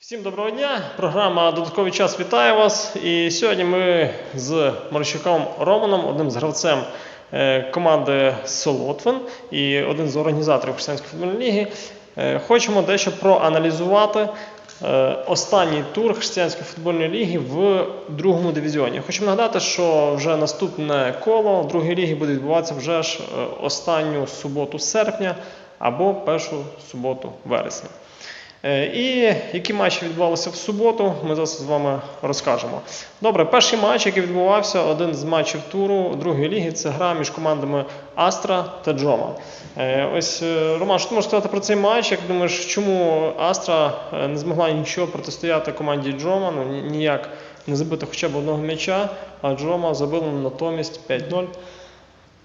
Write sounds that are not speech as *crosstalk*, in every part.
Всім доброго дня! Програма Додатковий час вітає вас. І сьогодні ми з Марищуком Романом, одним з гравцем е, команди Солотвин і один з організаторів Християнської футбольної ліги, е, хочемо дещо проаналізувати е, останній тур Християнської футбольної ліги в другому дивізіоні. Хочу нагадати, що вже наступне коло другої ліги буде відбуватися вже ж останню суботу серпня або першу суботу вересня. Е, І які матчі відбувалися в суботу, ми зараз з вами розкажемо. Добре, перший матч, який відбувався, один з матчів туру другої ліги, це гра між командами Астра та Джома. Е, Ось е, Роман, що ти можеш сказати про цей матч? Як думаєш, чому Астра не змогла нічого протистояти команді Джома? Ну ніяк не забити хоча б одного м'яча, а Джома забили натомість 5-0.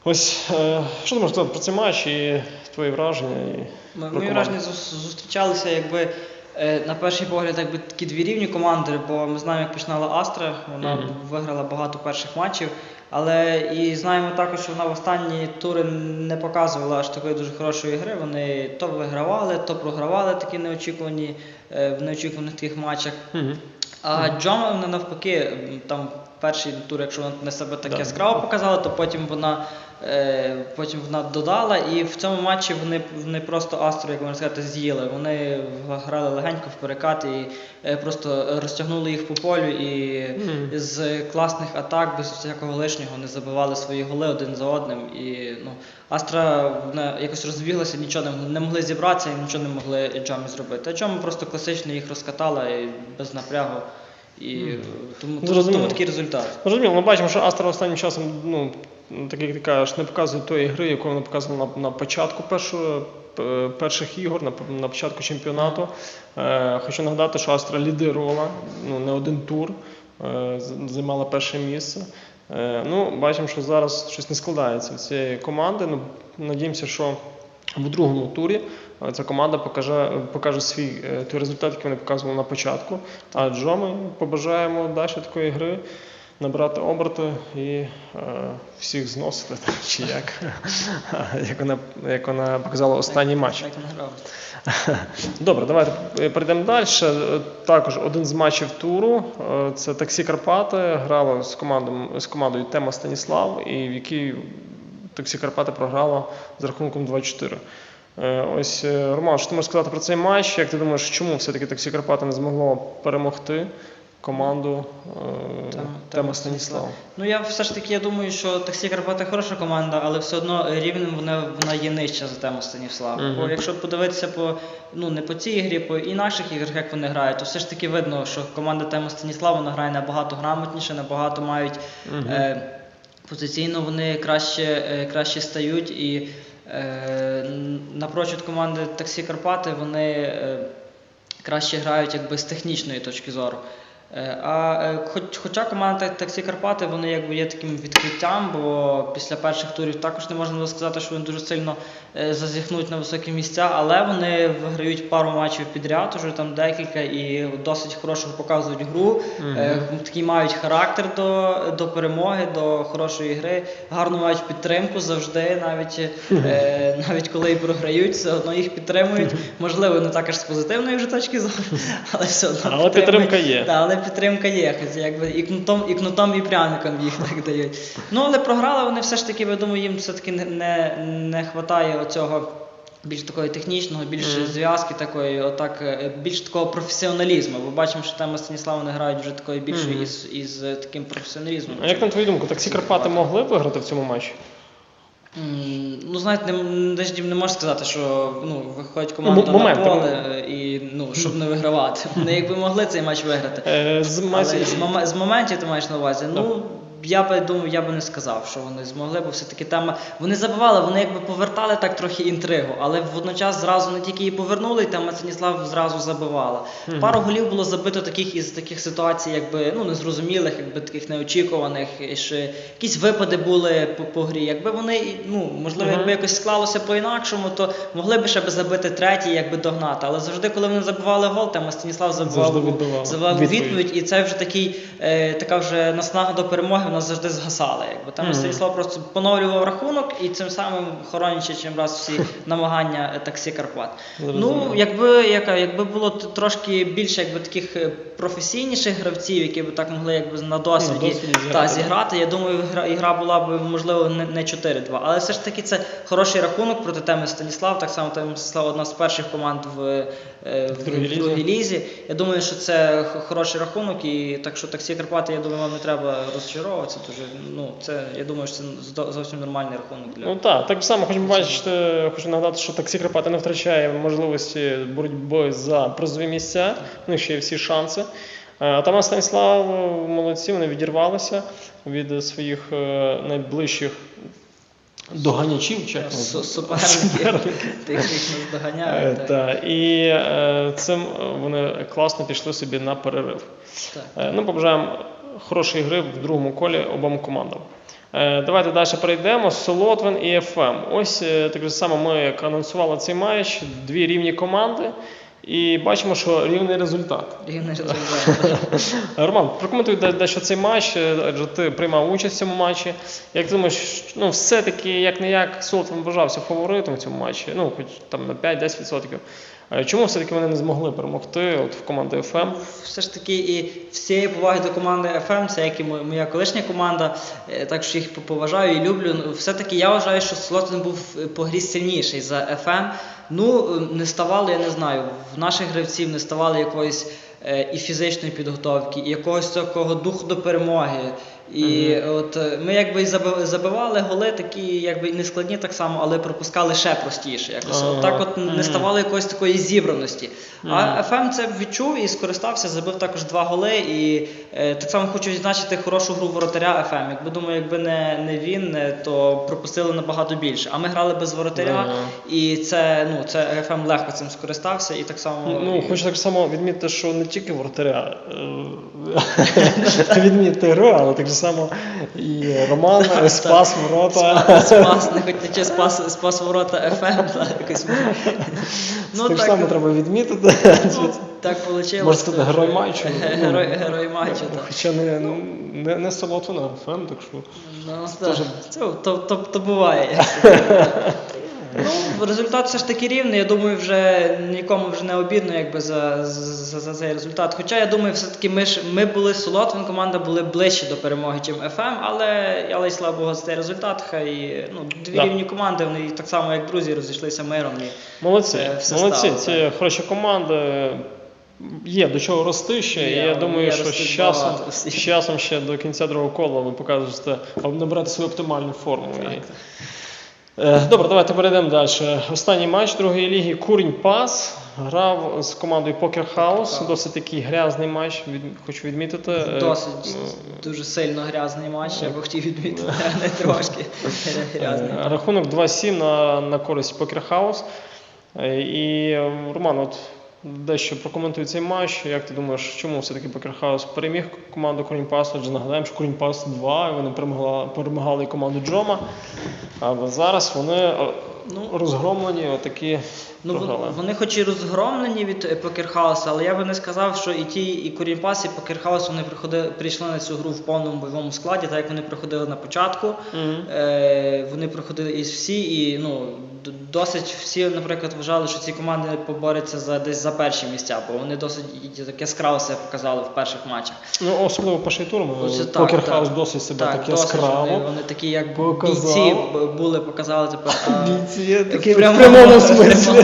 Ось е, що ти можеш сказати про цей матч і твої враження? І... М- про Мої враження зустрічалися якби е, на перший погляд якби такі дві рівні команди, бо ми знаємо, як починала Астра, вона Мгм. виграла багато перших матчів. Але і знаємо також, що вона в останні тури не показувала аж такої дуже хорошої гри. Вони то вигравали, то програвали такі неочікувані е, в неочікуваних таких матчах. Мгм. А Джома вона навпаки, там перший тур, якщо вона не себе так Да. яскраво показала, то потім вона, потім вона додала. І в цьому матчі вони, вони просто Астру, як можна сказати, з'їли. Вони грали легенько в перекат і е, просто розтягнули їх по полю і Мгм. з класних атак, без всякого лишнього, не забивали свої голи один за одним. І ну, Астра вона якось розбіглася, нічого не, не могли зібратися і нічого не могли Джомі зробити. А Джома просто класично їх розкатала і без напрягу. І е, тому, тому, тому такий результат. Зрозуміло, ми бачимо, що Астра останнім часом, ну, так як ти кажеш, не показує тої гри, яку вона показувала на, на початку першого, перших ігор, на, на початку чемпіонату. Е, хочу нагадати, що Астра лідирувала ну, не один тур, е, займала перше місце. Е, ну, бачимо, що зараз щось не складається в цієї команди. Ну, надіємося, що в другому турі е, ця команда покаже, покаже свій е, той результат, який вони показували на початку. А Джо ми побажаємо далі такої гри набрати оберти і е, всіх зносити, чи як, *laughs* як, вона, як вона показала останній матч. Так грала. Добре, давайте перейдемо далі. Також один з матчів туру. е, Це Таксі Карпати грало з командою, з командою Тема Станіслав, і в якій Таксі Карпати програла з рахунком 2-4. Е, Ось е, Роман, що ти можеш сказати про цей матч? Як ти думаєш, чому все-таки Таксі Карпати не змогло перемогти команду е, Тема- Тема Станіслав? Ну я все ж таки я думаю, що таксі Карпати хороша команда, але все одно рівнем вона, вона є нижча за тему Станіслава. Мгм. Бо якщо подивитися по ну не по цій грі, по інакших іграх, як вони грають, то все ж таки видно, що команда тему Станіслава вона грає набагато грамотніше, набагато мають Мгм. е, позиційно вони краще, е, краще стають і е, напрочуд команди Таксі Карпати вони е, краще грають якби з технічної точки зору. Е, А е, хоч, хоча команда Таксі Карпати вони якби є таким відкриттям, бо після перших турів також не можна було сказати, що вони дуже сильно е, зазіхнуть на високі місця, але вони виграють пару матчів підряд, уже там декілька і досить хорошу показують гру. Е, Такий мають характер до, до перемоги, до хорошої гри, гарну мають підтримку завжди, навіть, навіть коли і програють, все одно їх підтримують. Можливо, не так аж з позитивної вже точки зору, але все одно. Але підтримка є. Підтримка є, хоч якби і кнутом, і кнутом, і пряником їх так дають. Ну, але програли вони все ж таки, я думаю, їм все-таки не, не, не хватає оцього. Більш такої технічного, більш Мгм. зв'язки такої, отак, е, більш такого професіоналізму. Бо бачимо, що тема Станіслава вони грають вже такою більшою Мгм. із, із таким професіоналізмом. А як на твою думку, Таксі Карпати могли виграти в цьому матчі? Ну, знаєте, не, навіть не можна сказати, що ну, виходить команда м- на поле і ну, щоб не вигравати. Вони якби могли цей матч виграти. Е, З Але з, з моментів ти маєш на увазі. Ну, я би думаю, я би не сказав, що вони змогли, бо все-таки тема. Вони забивали, вони якби повертали так трохи інтригу, але водночас зразу не тільки її повернули, і там Станіслав зразу забивала. Мгм. Пару голів було забито таких із таких ситуацій, якби ну незрозумілих, якби таких неочікуваних. І ще якісь випади були по, по грі. Якби вони, ну можливо, Мгм. якби якось склалося по-інакшому, то могли б ще би забити третій, якби догнати. Але завжди, коли вони забивали гол, там Станіслав забивав, забивав відповідь. відповідь. І це вже такий, е, така вже наснага до перемоги. Нас завжди згасали. Якби. Там Мгм. Станіслав просто поновлював рахунок і цим самим хоронячи чим раз всі *laughs* намагання е, таксі Карпат. Ну, якби, яка, якби було трошки більше якби, таких е, професійніших гравців, які б так могли якби, на досвіді, зіграти, та, зіграти, я думаю, гра, ігра була б можливо не, не 4-2. Але все ж таки це хороший рахунок проти теми Станіслав. Так само тема Станіслав одна з перших команд в, е, в, другій лізі. другій лізі. Я думаю, що це хороший рахунок, і так що таксі Карпати, я думаю, вам не треба розчаровуватися. Дуже, ну, це, я думаю, що це зовсім нормальний рахунок для Ну так, так само хочемо бачити, хочу нагадати, що таксі Карпати не втрачає можливості боротьби за призові місця, у них ще є всі шанси. Е, Станіслав молодці, вони відірвалися від своїх е, найближчих доганячів, чи суперників, тих, їх нас Е, так. І е, цим вони класно пішли собі на перерив. Так. Ну, побажаємо хорошої гри в другому колі обом командам. Е, Давайте далі перейдемо. Солотвин і ФМ. Ось е, так само ми як анонсували цей матч, дві рівні команди, і бачимо, що рівний результат. Рівний результат. *laughs* Роман, прокоментуй де- дещо цей матч, е, адже ти приймав участь в цьому матчі. Як ти думаєш, ну все-таки як не як Солотвин вважався фаворитом в цьому матчі, ну хоч там на 5-10%. Е, Чому все-таки вони не змогли перемогти от в команди ФМ? Все ж таки, і всієї поваги до команди FM, це як і моя колишня команда, е, так що їх поважаю і люблю. Ну, Все-таки я вважаю, що Слотин був е, по грі сильніший за FM. Ну, не ставало, я не знаю, в наших гравців не ставало якоїсь і фізичної підготовки, і якогось такого духу до перемоги. І от е, ми якби забивали голи такі, якби не складні так само, але пропускали ще простіше. Якось Ага. от так от не ставало якоїсь такої зібраності. Мгм. А ФМ це відчув і скористався, забив також два голи. І е, так само хочу відзначити хорошу гру воротаря ФМ. Якби думаю, якби не, не він, е, то пропустили набагато більше. А ми грали без воротаря, і це ну це ФМ легко цим скористався. І так само Ну, хочу так само відмітити, що не тільки вратаря е, *laughs* відмітити гру, але так само і Роман спас ворота. спас, не хоч не спас, спас ворота ФМ. Та, якось. ну, так само треба відмітити. ну, так вийшло. Можна сказати, герой матчу. Ну, Герой, герой матчу, так. Хоча не, не, не а ФМ, так що. Ну, так. то буває. *laughs* ну, результат все ж таки рівний. Я думаю, вже нікому вже не обідно якби, за, за, за цей результат. Хоча я думаю, все-таки ми, ж, ми були Солотвин, команда були ближче до перемоги, ніж ФМ, але, але й слава Богу, за цей результат. Хай ну, дві Да. рівні команди, вони так само, як друзі, розійшлися миром. І, Молодці, Е, все молодці, стало, ці хороші команди. Є до чого рости ще, і я думаю, що з часом, з часом ще до кінця другого кола ви покажете набирати свою оптимальну форму. І... Е, Добре, давайте перейдемо далі. Останній матч другої ліги Курінь Пас грав з командою Покер Хаус. Досить такий грязний матч, від... хочу відмітити. Е, Досить дуже сильно грязний матч, я би хотів відмітити, *laughs* не трошки грязний. Е, Рахунок 2-7 на, на користь Покер Хаус. І Роман, от дещо прокоментуй цей матч. Як ти думаєш, чому все-таки Покер Хаус переміг команду Корінь-Пасу? Адже нагадаємо, що Корінь-Пас 2, і вони перемагали, перемагали команду Джома. А зараз вони е, Ну, розгромлені, отакі Ну, програли. вони хоч і розгромлені від е, Покерхауса, але я би не сказав, що і ті, і Корінпас, і Покерхаус вони приходили, прийшли на цю гру в повному бойовому складі, так як вони приходили на початку. Мгм. Е, вони проходили і всі, і ну, досить всі, наприклад, вважали, що ці команди поборються за десь за перші місця, бо вони досить таке яскраво себе показали в перших матчах. Ну, особливо перший тур. Оце так, Покер так. Хаус досить себе Так, так яскраво. Вони, вони такі, як показав. бійці були, показали тепер. а- *laughs* Бійці, такі *laughs* в прямому, смислі.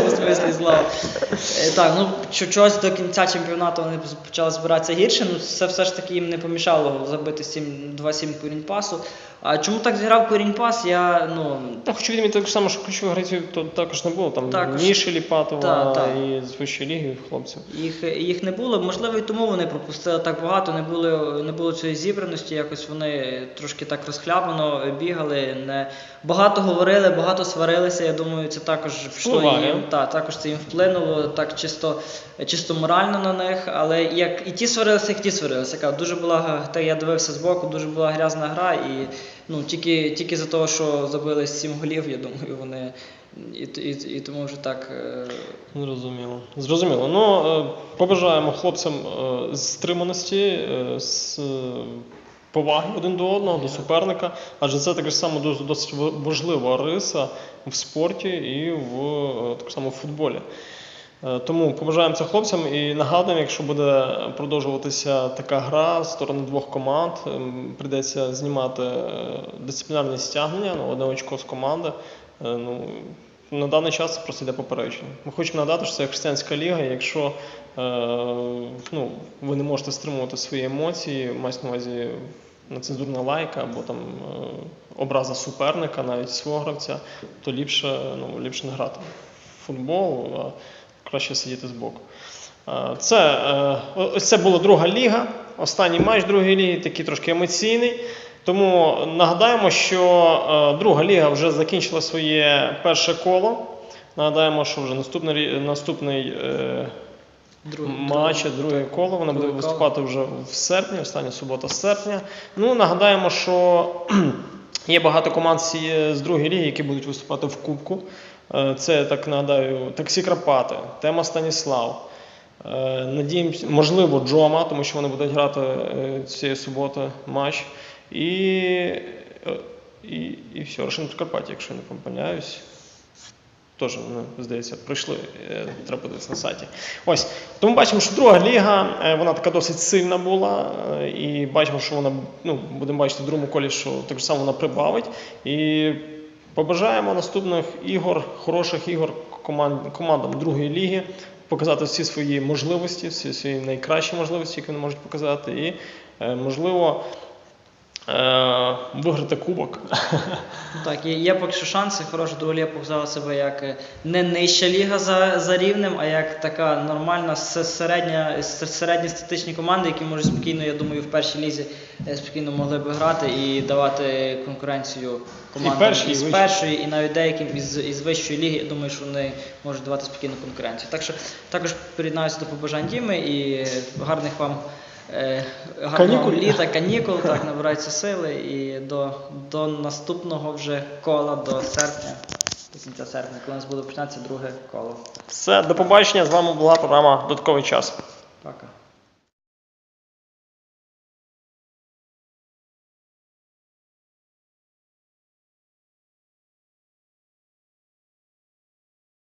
Е, Так, ну чогось до кінця чемпіонату вони почали збиратися гірше, ну це все ж таки їм не помішало забити 7, 2-7 корінь пасу. А чому так зіграв корінь пас? Я ну Я хочу відмітити так само, що ключових гравців то також не було. Там Також. Міші Ліпатова Та, та. і з вищої ліги хлопців. їх, їх не було. Можливо, і тому вони пропустили так багато, не було, не було цієї зібраності. Якось вони трошки так розхлябано бігали. Не багато говорили, багато сварилися. Я думаю, це також вшло їм. Та, також це їм вплинуло так чисто, чисто морально на них. Але як і ті сварилися, як ті сварилися. Дуже була та я дивився збоку, дуже була грязна гра, і ну тільки, тільки за того, що забили 7 голів, я думаю, вони. І, і, і тому вже так. е, Зрозуміло. Зрозуміло. Ну, е, побажаємо хлопцям е, стриманості, з, поваги один до одного, до суперника, адже це так само дос- досить ва- важлива риса в спорті і в так само в футболі. Е, Тому побажаємо це хлопцям і нагадуємо, якщо буде продовжуватися така гра з сторони двох команд, ем, прийдеться знімати е, дисциплінарні стягнення на одне очко з команди. Е, Ну, на даний час це просто йде попередження. Ми хочемо нагадати, що це християнська ліга. Якщо е, ну, ви не можете стримувати свої емоції, мається на увазі нецензурна лайка або там е, образа суперника, навіть свого гравця, то ліпше, ну, ліпше не грати в футбол, краще сидіти збоку. Е, Це, е, ось це була друга ліга, останній матч другої ліги, такий трошки емоційний. Тому нагадаємо, що е, друга ліга вже закінчила своє перше коло. Нагадаємо, що вже наступний, наступний е, Друг- матч, друге коло, вона буде друге коло. виступати вже в серпні, остання субота серпня. Ну, нагадаємо, що *clears throat* є багато команд з другої ліги, які будуть виступати в Кубку. Е, Це, так нагадаю, Таксі Карпати, Тема Станіслав. Е, Надіємося, можливо, Джома, тому що вони будуть грати е, цієї суботи матч. І, і, і все, Рошен Прикарпаття, якщо не помиляюсь. Теж вони, здається, прийшли, треба подивитися на сайті. Ось. Тому бачимо, що друга ліга, вона така досить сильна була, і бачимо, що вона, ну, будемо бачити в другому колі, що так само вона прибавить. І побажаємо наступних ігор, хороших ігор команд, командам другої ліги, показати всі свої можливості, всі свої найкращі можливості, які вони можуть показати, і, е, можливо, виграти кубок. Так, є, є поки що шанси. Хороша ліга показала себе як е, не нижча ліга за, за рівнем, а як така нормальна середня, с- середньостатичні команди, які можуть спокійно, я думаю, в першій лізі е, спокійно могли би грати і давати конкуренцію командам і із вищій. першої, і навіть деяким із, із вищої ліги. Я думаю, що вони можуть давати спокійну конкуренцію. Так що також приєднаюся до побажань Діми і е, гарних вам. Е, Гарного Канікул. літа, канікул, так, набираються сили і до, до наступного вже кола, до серпня, до кінця серпня, коли у нас буде починатися друге коло. Все, до побачення. З вами була програма Додатковий час.